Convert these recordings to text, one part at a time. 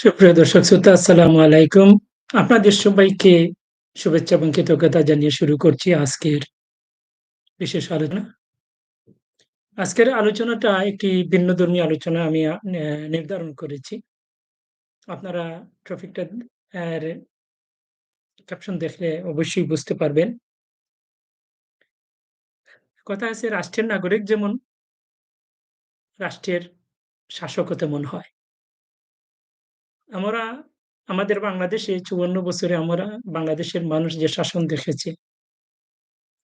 সুপ্রিয় দর্শক শ্রোতা, আসসালামু আলাইকুম। আপনাদের সবাইকে শুভেচ্ছা এবং কৃতজ্ঞতা জানিয়ে শুরু করছি আজকের বিশেষ আলোচনা। আজকের আলোচনাটা একটি ভিন্নধর্মী আলোচনা আমি নির্ধারণ করেছি। আপনারা ট্রফিকটা ক্যাপশন দেখলে অবশ্যই বুঝতে পারবেন। কথা আছে, রাষ্ট্রের নাগরিক যেমন রাষ্ট্রের শাসকও তেমন হয়। আমরা আমাদের বাংলাদেশে ৫৪ বছরে আমরা বাংলাদেশের মানুষ যে শাসন দেখেছে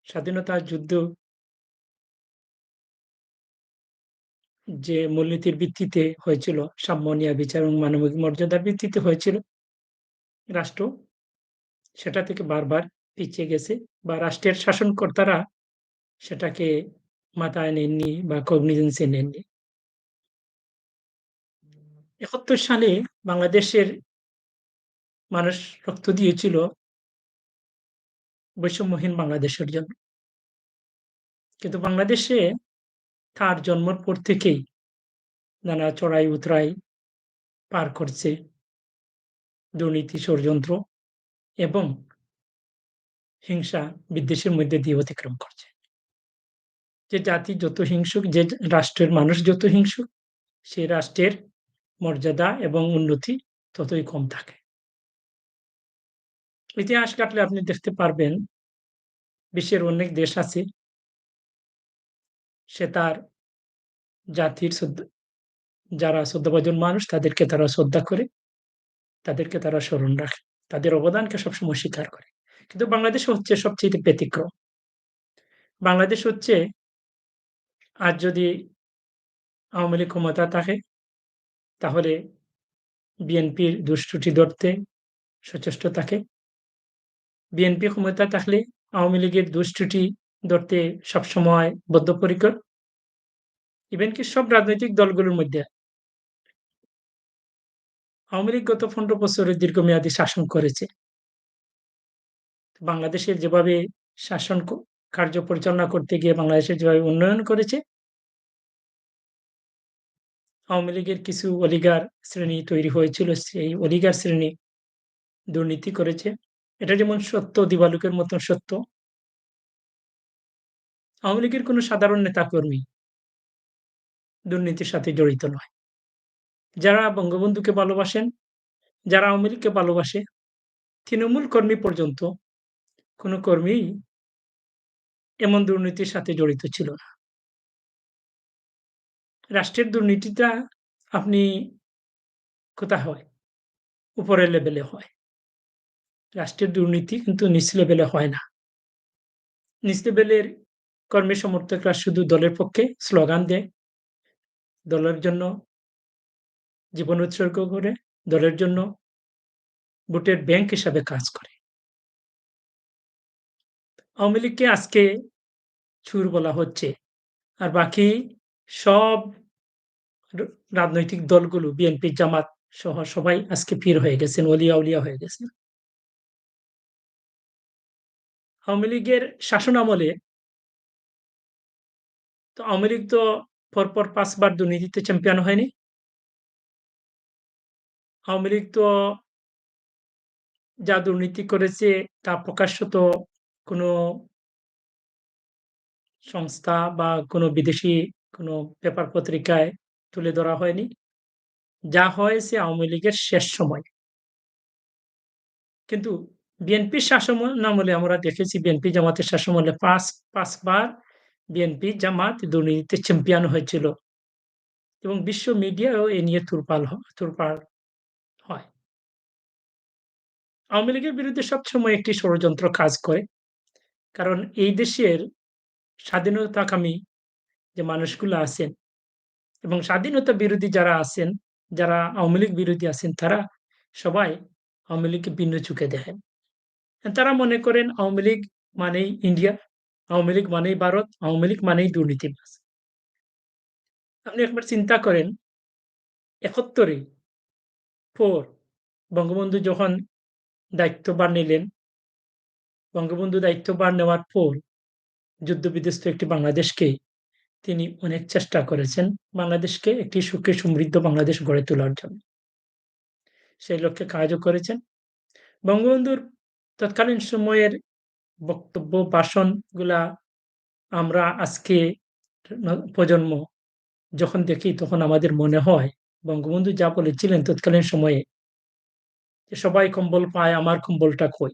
স্বাধীনতা যুদ্ধ যে মূলনীতির ভিত্তিতে হয়েছিল সাম্য, ন্যায়, বিচার এবং মানবিক মর্যাদার ভিত্তিতে হয়েছিল রাষ্ট্র, সেটা থেকে বারবার পিছিয়ে গেছে বা রাষ্ট্রের শাসনকর্তারা সেটাকে মাথায় নেননি বা এ নেননি। ৭১ সালে বাংলাদেশের মানুষ রক্ত দিয়েছিল বৈষম্যহীন বাংলাদেশের জন্য। কিন্তু বাংলাদেশে তার জন্মের পর থেকেই নানা চড়াই-উতরাই পার করছে দুর্নীতি, ষড়যন্ত্র এবং হিংসা বিদ্বেষের মধ্যে দিয়ে অতিক্রম করছে। যে জাতি যত হিংসুক, যে রাষ্ট্রের মানুষ যত হিংসুক, সে রাষ্ট্রের মর্যাদা এবং উন্নতি ততই কম থাকে। ইতিহাস ঘাটলে আপনি দেখতে পারবেন বিশ্বের অনেক দেশ আছে সে তার জাতির যারা শ্রদ্ধাভাজন মানুষ তাদেরকে তারা শ্রদ্ধা করে, তাদেরকে তারা স্মরণ রাখে। তাদের অবদানকে সবসময় স্বীকার করে। কিন্তু বাংলাদেশ হচ্ছে সবচেয়ে ব্যতিক্রম। বাংলাদেশ হচ্ছে আজ যদি আওয়ামী লীগ ক্ষমতা থাকে তাহলে বিএনপির দুষ্ত্রুটি ধরতে সচেষ্ট থাকে। বিএনপি ক্ষমতা থাকলে আওয়ামী লীগের দুষ্ত্রুটি ধরতে সবসময় বদ্ধপরিকর। ইভেন কি সব রাজনৈতিক দলগুলোর মধ্যে আওয়ামী লীগ গত ১৫ বছরের দীর্ঘমেয়াদী শাসন করেছে। বাংলাদেশের যেভাবে শাসন কার্য পরিচালনা করতে গিয়ে বাংলাদেশের যেভাবে উন্নয়ন করেছে আওয়ামী লীগের কিছু অলিগার শ্রেণি তৈরি হয়েছিল, সেই অলিগার শ্রেণি দুর্নীতি করেছে। এটা যেমন সত্য দিবালোকের মতন সত্য। আওয়ামী লীগের কোনো সাধারণ নেতাকর্মী দুর্নীতির সাথে জড়িত নয়। যারা বঙ্গবন্ধুকে ভালোবাসেন, যারা আওয়ামী লীগকে ভালোবাসে, তৃণমূল কর্মী পর্যন্ত কোনো কর্মীই এমন দুর্নীতির সাথে জড়িত ছিল না। রাষ্ট্রের দুর্নীতিটা আপনি কোথায় হয়? উপরের লেভেলে হয়। রাষ্ট্রের দুর্নীতি কিন্তু নিচ লেভেলে হয় না। নিচ লেভেলের কর্মী সমর্থকরা শুধু দলের পক্ষে স্লোগান দেয়। দলের জন্য জীবন উৎসর্গ করে, দলের জন্য ভোটের ব্যাংক হিসাবে কাজ করে। আওয়ামী লীগকে আজকে চোর বলা হচ্ছে। আর বাকি সব রাজনৈতিক দলগুলো বিএনপি, জামাত সহ সবাই আজকে পীর হয়ে গেছেন, অলিয়া-উলিয়া হয়ে গেছেন। আওয়ামী লীগের শাসন আমলে তো আওয়ামী লীগ তো পরপর ৫ বার দুর্নীতিতে চ্যাম্পিয়ন হয়নি? আওয়ামী লীগ তো যা দুর্নীতি করেছে তা প্রকাশ্যত কোনো সংস্থা বা কোনো বিদেশি কোনো পেপার পত্রিকায় তুলে ধরা হয়নি। যা হয়েছে আওয়ামী লীগের শেষ সময়। কিন্তু বিএনপির শাসনামলে আমরা দেখেছি, বিএনপি জামাতের শাসনামলে ৫ ৫ বার বিএনপি জামাত দুর্নীতিতে চ্যাম্পিয়ন হয়েছিল। এবং বিশ্ব মিডিয়াও এ নিয়ে তুরপাল তুরপাল হয়। আওয়ামী লীগের বিরুদ্ধে সবসময় একটি ষড়যন্ত্র কাজ করে। কারণ এই দেশের স্বাধীনতাকামী যে মানুষগুলো আছেন এবং স্বাধীনতা বিরোধী যারা আছেন, যারা আওয়ামী লীগ বিরোধী আছেন তারা সবাই আওয়ামী লীগকে ভিন্ন চোখে দেখেন। তারা মনে করেন আওয়ামী লীগ মানেই ইন্ডিয়া, আওয়ামী লীগ মানেই ভারত, আওয়ামী লীগ মানেই দুর্নীতিবাজ। আপনি একবার চিন্তা করেন ৭১ এ পর বঙ্গবন্ধু যখন দায়িত্বভার নিলেন বঙ্গবন্ধু দায়িত্বভার নেওয়ার পর যুদ্ধ-বিধ্বস্ত একটি বাংলাদেশকে তিনি অনেক চেষ্টা করেছেন বাংলাদেশকে একটি সুখী সমৃদ্ধ বাংলাদেশ গড়ে তোলার জন্য। সেই লক্ষ্যে কাজও করেছেন। বঙ্গবন্ধুর তৎকালীন সময়ের বক্তব্য, ভাষণগুলা আমরা আজকে প্রজন্ম যখন দেখি তখন আমাদের মনে হয় বঙ্গবন্ধু যা বলেছিলেন তৎকালীন সময়ে যে, "সবাই কম্বল পায়, আমার কম্বলটা কই?"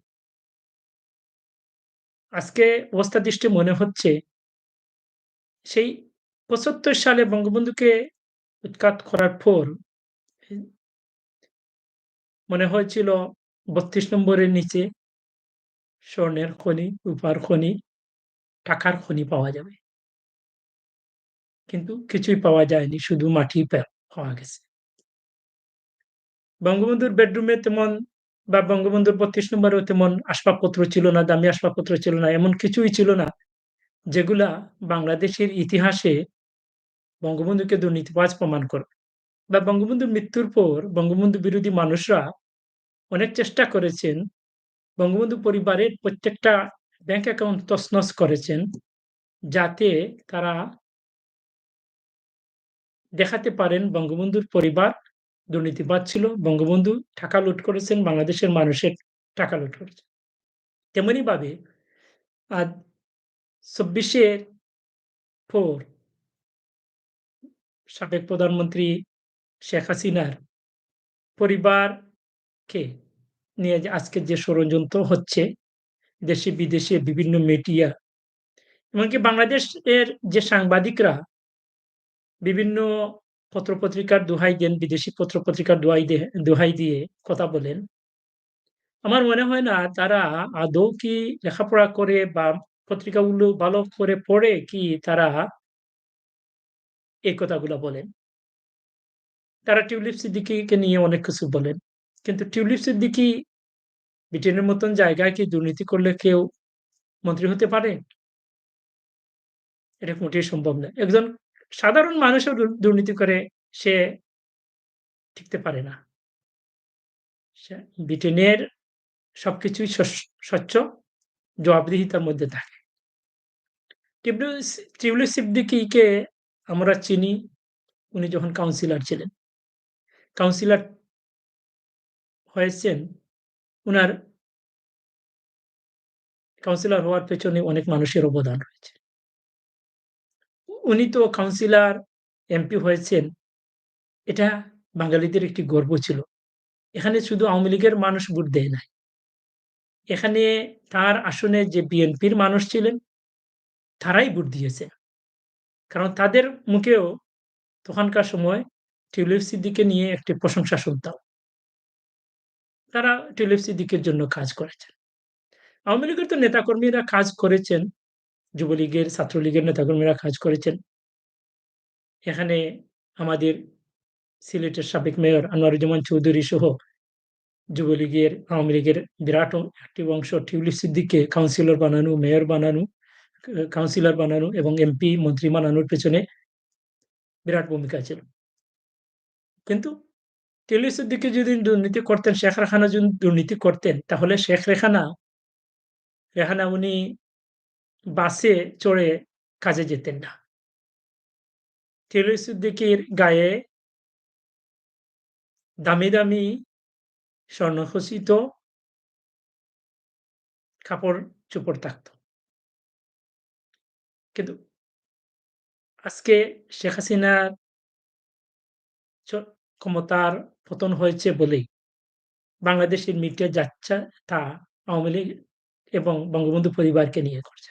আজকে অবস্থা দৃষ্টে মনে হচ্ছে সেই ৭৫ সালে বঙ্গবন্ধুকে উৎখাত করার পর মনে হয়েছিল ৩২ নম্বরের নিচে স্বর্ণের খনি, রূপার খনি, টাকার খনি পাওয়া যাবে। কিন্তু কিছুই পাওয়া যায়নি। শুধু মাটি পাওয়া গেছে। বঙ্গবন্ধুর বেডরুমে তেমন বা বঙ্গবন্ধুর ৩২ নম্বরেও তেমন আসবাবপত্র ছিল না, দামি আসবাবপত্র ছিল না। এমন কিছুই ছিল না যেগুলা বাংলাদেশের ইতিহাসে বঙ্গবন্ধুকে দুর্নীতিবাজ প্রমাণ করবে। বা বঙ্গবন্ধুর মৃত্যুর পর বঙ্গবন্ধু বিরোধী মানুষরা অনেক চেষ্টা করেছেন। বঙ্গবন্ধু পরিবারের প্রত্যেকটা ব্যাংক অ্যাকাউন্ট তছনছ করেছেন। যাতে তারা দেখাতে পারেন বঙ্গবন্ধুর পরিবার দুর্নীতিবাজ ছিল। বঙ্গবন্ধু টাকা লুট করেছেন, বাংলাদেশের মানুষের টাকা লুট করেছেন। তেমনিভাবে আ ২৪ এর পর সাবেক প্রধানমন্ত্রী শেখ হাসিনার পরিবারকে নিয়ে যে আজকের যে ষড়যন্ত্র হচ্ছে, দেশে বিদেশে বিভিন্ন মিডিয়া এমনকি বাংলাদেশের যে সাংবাদিকরা বিভিন্ন পত্র-পত্রিকার দোহাই দেন, বিদেশি পত্র-পত্রিকার দোহাই দোহাই দিয়ে কথা বলেন। আমার মনে হয় না তারা আদৌ কি লেখাপড়া করে বা পত্রিকাগুলো ভালো করে পড়ে কি তারা এই কথাগুলা বলেন। তারা টিউলিপ সিদ্দিকীকে নিয়ে অনেক কিছু বলেন। কিন্তু টিউলিপ সিদ্দিকী ব্রিটেনের মতন জায়গায় কি দুর্নীতি করলে কেউ মন্ত্রী হতে পারে? এটা মোটেই সম্ভব না। একজন সাধারণ মানুষও দুর্নীতি করে সে টিকতে পারে না। ব্রিটেনের সবকিছুই স্বচ্ছ, জবাবদিহিতার মধ্যে থাকে। টিউলিপ সিদ্দিকীকে আমরা চিনি উনি যখন কাউন্সিলর ছিলেন। কাউন্সিলর হয়েছেন উনার কাউন্সিলর হওয়ার পেছনে অনেক মানুষের অবদান রয়েছে। উনি তো কাউন্সিলর, এমপি হয়েছেন। এটা বাঙালিদের একটি গর্ব ছিল। এখানে শুধু আওয়ামী লীগের মানুষ ভোট দেয় নাই। এখানে তার আসনে যে বিএনপির মানুষ ছিলেন, তারাই ভোট দিয়েছে। কারণ তাদের মুখেও তখনকার সময় টিউলিপ সিদ্দিককে নিয়ে একটি প্রশংসা শুনতাম। তারা টিউলিপ সিদ্দিকের জন্য কাজ করেছেন। আওয়ামী লীগের তো নেতাকর্মীরা কাজ করেছেন। যুবলীগের, ছাত্রলীগের নেতাকর্মীরা কাজ করেছেন। এখানে আমাদের সিলেটের সাবেক মেয়র আনোয়ারুজ্জামান চৌধুরী সহ যুবলীগের, আওয়ামী লীগের বিরাট একটি অংশ টিউলিপ সিদ্দিককে কাউন্সিলর বানানো, মেয়র বানানো, কাউন্সিলর বানানো এবং এমপি, মন্ত্রী বানানোর পেছনে বিরাট ভূমিকা ছিল। কিন্তু টিউলিপ সিদ্দিকী যদি দুর্নীতি করতেন, শেখ রেখানা যদি দুর্নীতি করতেন, তাহলে শেখ রেহানা রেহানা উনি বাসে চড়ে কাজে যেতেন না। সিদ্দিকীর গায়ে দামি, দামি স্বর্ণখচিত কাপড়-চোপড় থাকত। কিন্তু আজকে শেখ হাসিনার ক্ষমতার পতন হয়েছে বলেই বাংলাদেশের মিডিয়া যাচ্ছা তা আওয়ামী লীগ এবং বঙ্গবন্ধু পরিবারকে নিয়ে করছে।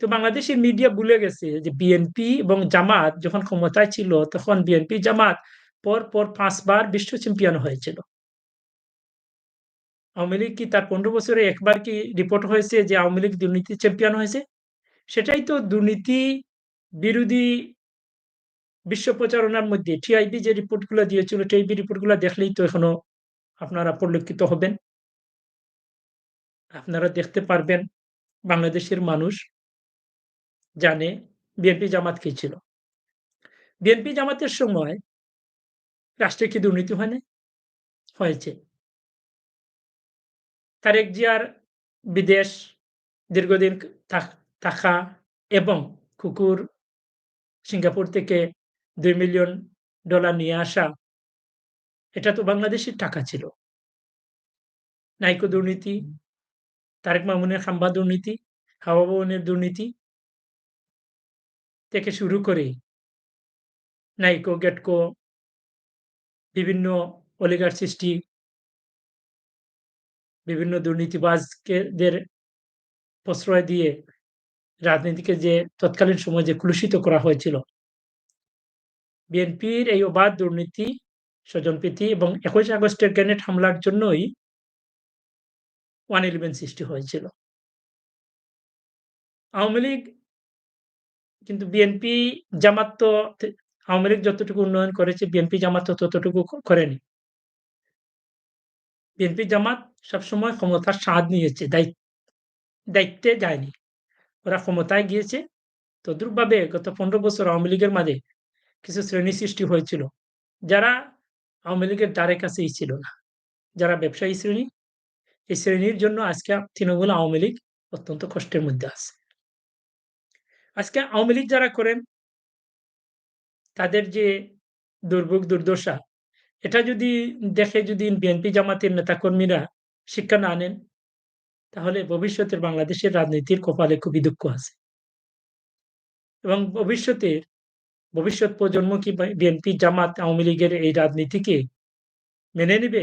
তো বাংলাদেশের মিডিয়া ভুলে গেছে যে বিএনপি এবং জামাত যখন ক্ষমতায় ছিল তখন বিএনপি, জামাত পর, পর পাঁচবার বিশ্ব চ্যাম্পিয়ন হয়েছিল। আওয়ামী লীগ কি তার ১৫ বছরে একবার কি রিপোর্ট হয়েছে যে আওয়ামী লীগ দুর্নীতি চ্যাম্পিয়ন হয়েছে? সেটাই তো দুর্নীতি বিরোধী বিশ্ব প্রচারণার মধ্যে টিআইবি যে রিপোর্টগুলা দিয়েছিল, টিআইবি রিপোর্টগুলা দেখলেই তো এখনও আপনারা পরিলক্ষিত হবেন। আপনারা দেখতে পারবেন বাংলাদেশের মানুষ জানে বিএনপি জামাত কি ছিল। বিএনপি জামাতের সময় রাষ্ট্রে কি দুর্নীতি হয় নাই? হয়েছে। তারেক জিয়ার বিদেশ দীর্ঘদিন থাকা এবং কুকুর সিঙ্গাপুর থেকে $২ মিলিয়ন ডলার নিয়ে আসা এটা তো বাংলাদেশের টাকা ছিল। নাইকো দুর্নীতি, তারেক মামুনের খাম্বা দুর্নীতি, হাওয়া ভবনের দুর্নীতি থেকে শুরু করে নাইকো, গেটকো বিভিন্ন অলিগার সৃষ্টি বিভিন্ন দুর্নীতিবাজকে দের প্রশ্রয় দিয়ে রাজনীতিকে যে তৎকালীন সময়ে যে কলুষিত করা হয়েছিল বিএনপির এই অবাধ দুর্নীতি, স্বজনপ্রীতি এবং ২১ আগস্টের গ্রেনেড হামলার জন্যই 111 সৃষ্টি হয়েছিল। আওয়ামী লীগ কিন্তু বিএনপি জামাত তো আওয়ামী লীগ যতটুকু উন্নয়ন করেছে বিএনপি জামাত ততটুকু করেনি। বিএনপি জামাত সবসময় ক্ষমতার স্বাদ নিয়েছে, দায়িত দায়িত্বে যায়নি। ওরা ক্ষমতায় গিয়েছে তদ্রুপভাবে গত ১৫ বছর আওয়ামী লীগের মাঝে কিছু শ্রেণি সৃষ্টি হয়েছিল। যারা আওয়ামী লীগের দ্বারে কাছেই ছিল না। যারা ব্যবসায়ী শ্রেণি, এই শ্রেণির জন্য আজকে তৃণমূল আওয়ামী লীগ অত্যন্ত কষ্টের মধ্যে আছে। আজকে আওয়ামী লীগ যারা করেন তাদের যে দুর্ভোগ দুর্দশা, এটা যদি দেখে যদি বিএনপি জামাতের নেতাকর্মীরা শিক্ষা না নেন, তাহলে ভবিষ্যতের বাংলাদেশের রাজনীতির কপালে খুবই দুঃখ আছে। এবং ভবিষ্যতের ভবিষ্যৎ প্রজন্ম কি বিএনপি, জামাত, আওয়ামী লীগের এই রাজনীতিকে মেনে নিবে?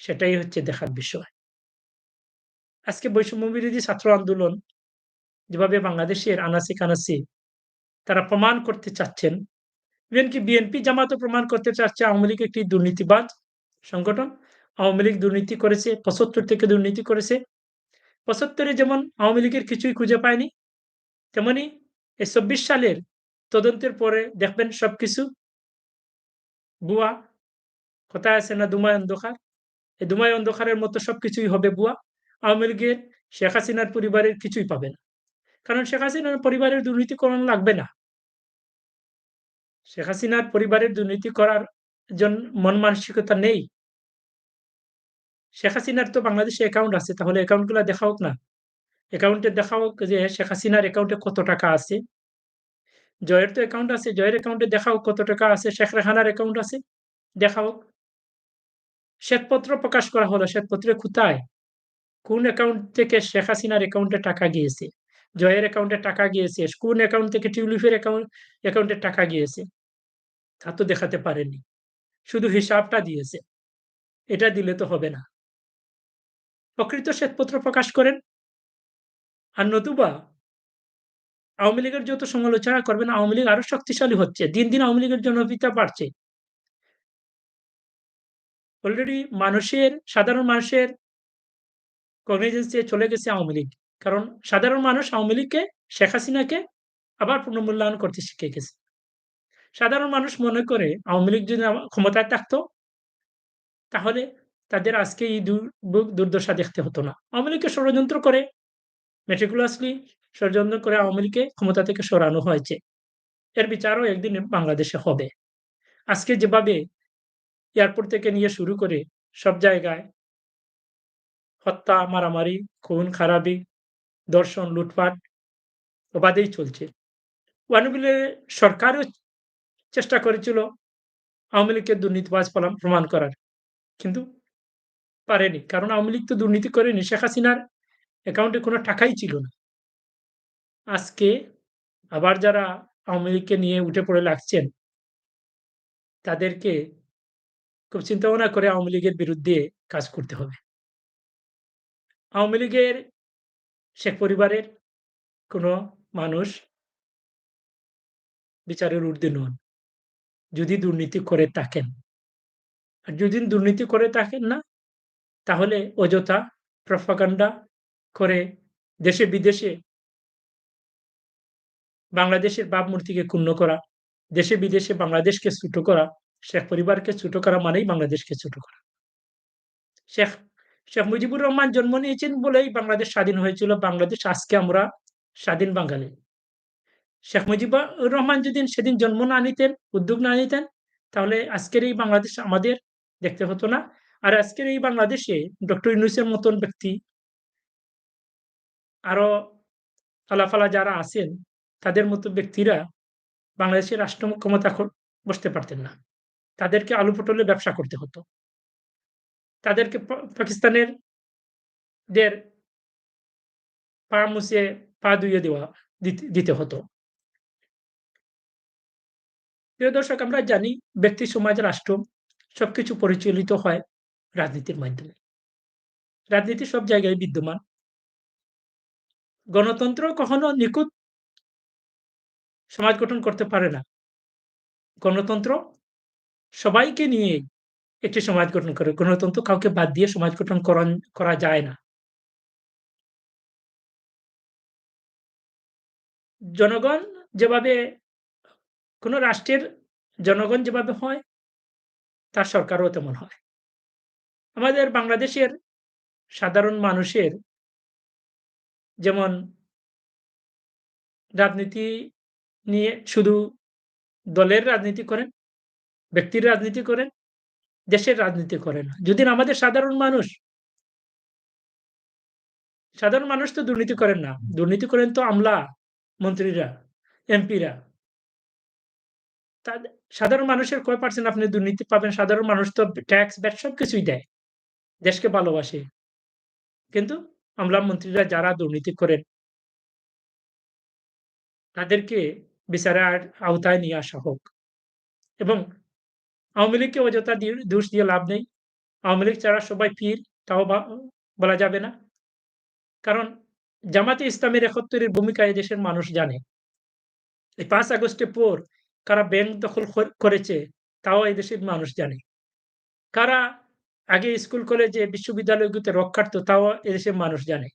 সেটাই হচ্ছে দেখার বিষয়। আজকে বৈষম্য বিরোধী ছাত্র আন্দোলন যেভাবে বাংলাদেশের আনাচে-কানাচে তারা প্রমাণ করতে চাচ্ছেন, এমনকি বিএনপি জামাতও প্রমাণ করতে চাচ্ছে আওয়ামী লীগ একটি দুর্নীতিবাজ সংগঠন। আওয়ামী লীগ দুর্নীতি করেছে, ৭৫ থেকে দুর্নীতি করেছে। ৭৫ এ যেমন আওয়ামী লীগের কিছুই খুঁজে পায়নি, তেমনি এই ২৪ সালের তদন্তের পরে দেখবেন সবকিছু ভুয়া। কথায় আছে না ধুমায় অন্ধকার? এই ধুমায় অন্ধকারের মতো সবকিছুই হবে বুয়া আওয়ামী লীগের শেখ হাসিনার পরিবারের কিছুই পাবে না। কারণ শেখ হাসিনার পরিবারের দুর্নীতি করানো লাগবে না। শেখ হাসিনার পরিবারের দুর্নীতি করার জন্য মন মানসিকতা নেই। শেখ হাসিনার তো বাংলাদেশে অ্যাকাউন্ট আছে। তাহলে অ্যাকাউন্টগুলা দেখা হোক না। অ্যাকাউন্টে দেখা হোক যে শেখ হাসিনার অ্যাকাউন্টে কত টাকা আছে। জয়ের তো অ্যাকাউন্ট আছে। জয়ের অ্যাকাউন্টে দেখা হোক কত টাকা আছে। শেখ রেহানার অ্যাকাউন্ট আছে। দেখা হোক। শ্বেতপত্র প্রকাশ করা হলো। শ্বেতপত্রে কোথায়? কোন অ্যাকাউন্ট থেকে শেখ হাসিনার অ্যাকাউন্টে টাকা গিয়েছে? জয়ের অ্যাকাউন্টে টাকা গিয়েছে। কোন অ্যাকাউন্ট থেকে টিউলিপের অ্যাকাউন্ট অ্যাকাউন্টে টাকা গিয়েছে? তা তো দেখাতে পারেননি। শুধু হিসাবটা দিয়েছে। এটা দিলে তো হবে না। প্রকৃত শ্বেতপত্র প্রকাশ করেন। আর নতুবা আওয়ামী লীগের যত সমালোচনা করবেন আওয়ামী লীগ আরও শক্তিশালী হচ্ছে। দিন, দিন আওয়ামী লীগের জনপ্রিয়তা বাড়ছে। অলরেডি মানুষের সাধারণ মানুষের কগনিজেন্স চলে গেছে আওয়ামী লীগ। কারণ সাধারণ মানুষ আওয়ামী লীগকে, শেখ হাসিনাকে আবার পুনর্মূল্যায়ন করতে শিখে গেছে। সাধারণ মানুষ মনে করে আওয়ামী লীগ যদি ক্ষমতায় থাকতো তাহলে তাদের আজকে এই দুর্দশা দেখতে হতো না। আওয়ামী লীগকে ষড়যন্ত্র করে meticulously ষড়যন্ত্র করে আওয়ামী লীগকে ক্ষমতা থেকে সরানো হয়েছে। এর বিচারও একদিন বাংলাদেশে হবে। আজকে যেভাবে এয়ারপোর্ট থেকে নিয়ে শুরু করে সব জায়গায় হত্যা, মারামারি, খুন-খারাবি, দর্শন লুটপাট অবাধেই চলছে। ওয়ানবিলে সরকারও চেষ্টা করেছিল আওয়ামী লীগকে দুর্নীতিবাজ প্রমাণ করার। কিন্তু পারেনি। কারণ আওয়ামী লীগ তো দুর্নীতি করেনি। শেখ হাসিনার অ্যাকাউন্টে কোনো টাকাই ছিল না। আজকে আবার যারা আওয়ামী লীগকে নিয়ে উঠে পড়ে লাগছেন তাদেরকে খুব চিন্তা ভাবনা করে আওয়ামী লীগের বিরুদ্ধে কাজ করতে হবে। আওয়ামী লীগের শেখ পরিবারের কোনো মানুষ বিচারের ঊর্ধ্বে নন। যদি দুর্নীতি করে থাকেন। আর যদি দুর্নীতি করে থাকেন না, তাহলে অযথা প্রপাগান্ডা করে দেশে বিদেশে বাংলাদেশের ভাবমূর্তিকে ক্ষুণ্ণ করা, দেশে বিদেশে বাংলাদেশকে ছোট করা, শেখ পরিবারকে ছোট করা মানেই বাংলাদেশকে ছোট করা। শেখ শেখ মুজিবুর রহমান জন্ম নিয়েছেন বলেই বাংলাদেশ স্বাধীন হয়েছিল। বাংলাদেশ আজকে আমরা স্বাধীন বাঙালি। শেখ মুজিবুর রহমান যদি সেদিন জন্ম না নিতেন, উদ্যোগ না নিতেন, তাহলে আজকের এই বাংলাদেশ আমাদের দেখতে হতো না। আর আজকের এই বাংলাদেশে ডক্টর ইউনুসের মতন ব্যক্তি আরও আলাফালা যারা আছেন, তাদের মতো ব্যক্তিরা বাংলাদেশের রাষ্ট্র ক্ষমতা বসতে পারতেন না। তাদেরকে আলু পটলের ব্যবসা করতে হতো। তাদেরকে পাকিস্তানের দের পা মুছে পা ধুইয়ে দেওয়া দিতে হতো। প্রিয় দর্শক আমরা জানি ব্যক্তি, সমাজ, রাষ্ট্র সবকিছু পরিচালিত হয় রাজনীতির মাধ্যমে। রাজনীতি সব জায়গায় বিদ্যমান। গণতন্ত্র কখনো নিখুঁত সমাজ গঠন করতে পারে না। গণতন্ত্র সবাইকে নিয়ে একটি সমাজ গঠন করে। গণতন্ত্র কাউকে বাদ দিয়ে সমাজ গঠন করা যায় না। জনগণ যেভাবে, কোন রাষ্ট্রের জনগণ যেভাবে হয়, তার সরকারও তেমন হয়। আমাদের বাংলাদেশের সাধারণ মানুষের যেমন রাজনীতি নিয়ে শুধু দলের রাজনীতি করেন, ব্যক্তির রাজনীতি করেন, দেশের রাজনীতি করেন না। যদি আমাদের সাধারণ মানুষ সাধারণ মানুষ তো দুর্নীতি করেন না। দুর্নীতি করেন তো আমলা, মন্ত্রীরা, এমপিরা। সাধারণ মানুষের কয় পার্সেন্ট আপনি দুর্নীতি পাবেন? সাধারণ মানুষ তো ট্যাক্স, ভ্যাট সবকিছুই দেয়। দেশকে ভালোবাসে। কিন্তু আমলা, মন্ত্রীরা যারা দুর্নীতি করেন তাদেরকে বিচারের আওতায় নিয়ে আসা হোক। এবং আওয়ামী লীগকে অযথা দোষ দিয়ে লাভ নেই। আওয়ামী লীগ ছাড়া সবাই পীর তাও বলা যাবে না। কারণ জামাতে ইসলামের ৭১ এর ভূমিকা দেশের মানুষ জানে। এই পাঁচ আগস্টের পর কারা ব্যাংক দখল করেছে তাও এদেশের মানুষ জানে। কারা আগে স্কুল, কলেজে, বিশ্ববিদ্যালয়গুলোতে রক্ষার্থ তাও এদেশের মানুষ জানে।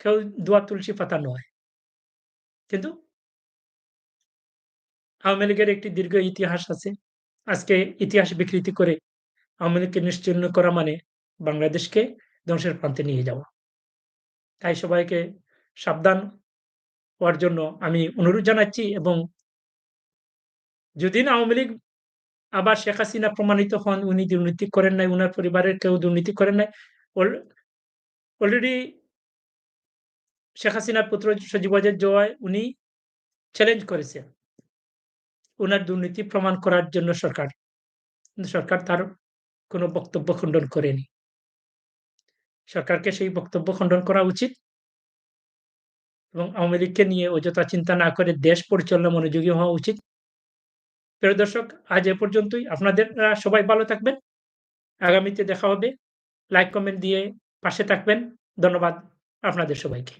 কেউ দোয়া তুলসী পাতা নয়। কিন্তু আওয়ামী লীগের একটি দীর্ঘ ইতিহাস আছে। আজকে ইতিহাস বিকৃতি করে আওয়ামী লীগকে নিশ্চিহ্ন করা মানে বাংলাদেশকে ধ্বংসের প্রান্তে নিয়ে যাওয়া। তাই সবাইকে সাবধান হওয়ার জন্য আমি অনুরোধ জানাচ্ছি এবং যদি না আওয়ামী লীগ আবার শেখ হাসিনা প্রমাণিত হন উনি দুর্নীতি করেন নাই, উনার পরিবারের কেউ দুর্নীতি করেন নাই। অলরেডি শেখ হাসিনার পুত্র সজীব জয় উনি চ্যালেঞ্জ করেছেন। উনার দুর্নীতি প্রমাণ করার জন্য সরকার। সরকার তার কোনো বক্তব্য খণ্ডন করেনি। সরকারকে সেই বক্তব্য খণ্ডন করা উচিত। এবং আওয়ামী লীগকে নিয়ে অযথা চিন্তা না করে দেশ পরিচালনা মনোযোগী হওয়া উচিত। প্রিয় দর্শক আজ এ পর্যন্তই। আপনাদেররা সবাই ভালো থাকবেন। আগামীতে দেখা হবে। লাইক, কমেন্ট দিয়ে পাশে থাকবেন। ধন্যবাদ আপনাদের সবাইকে।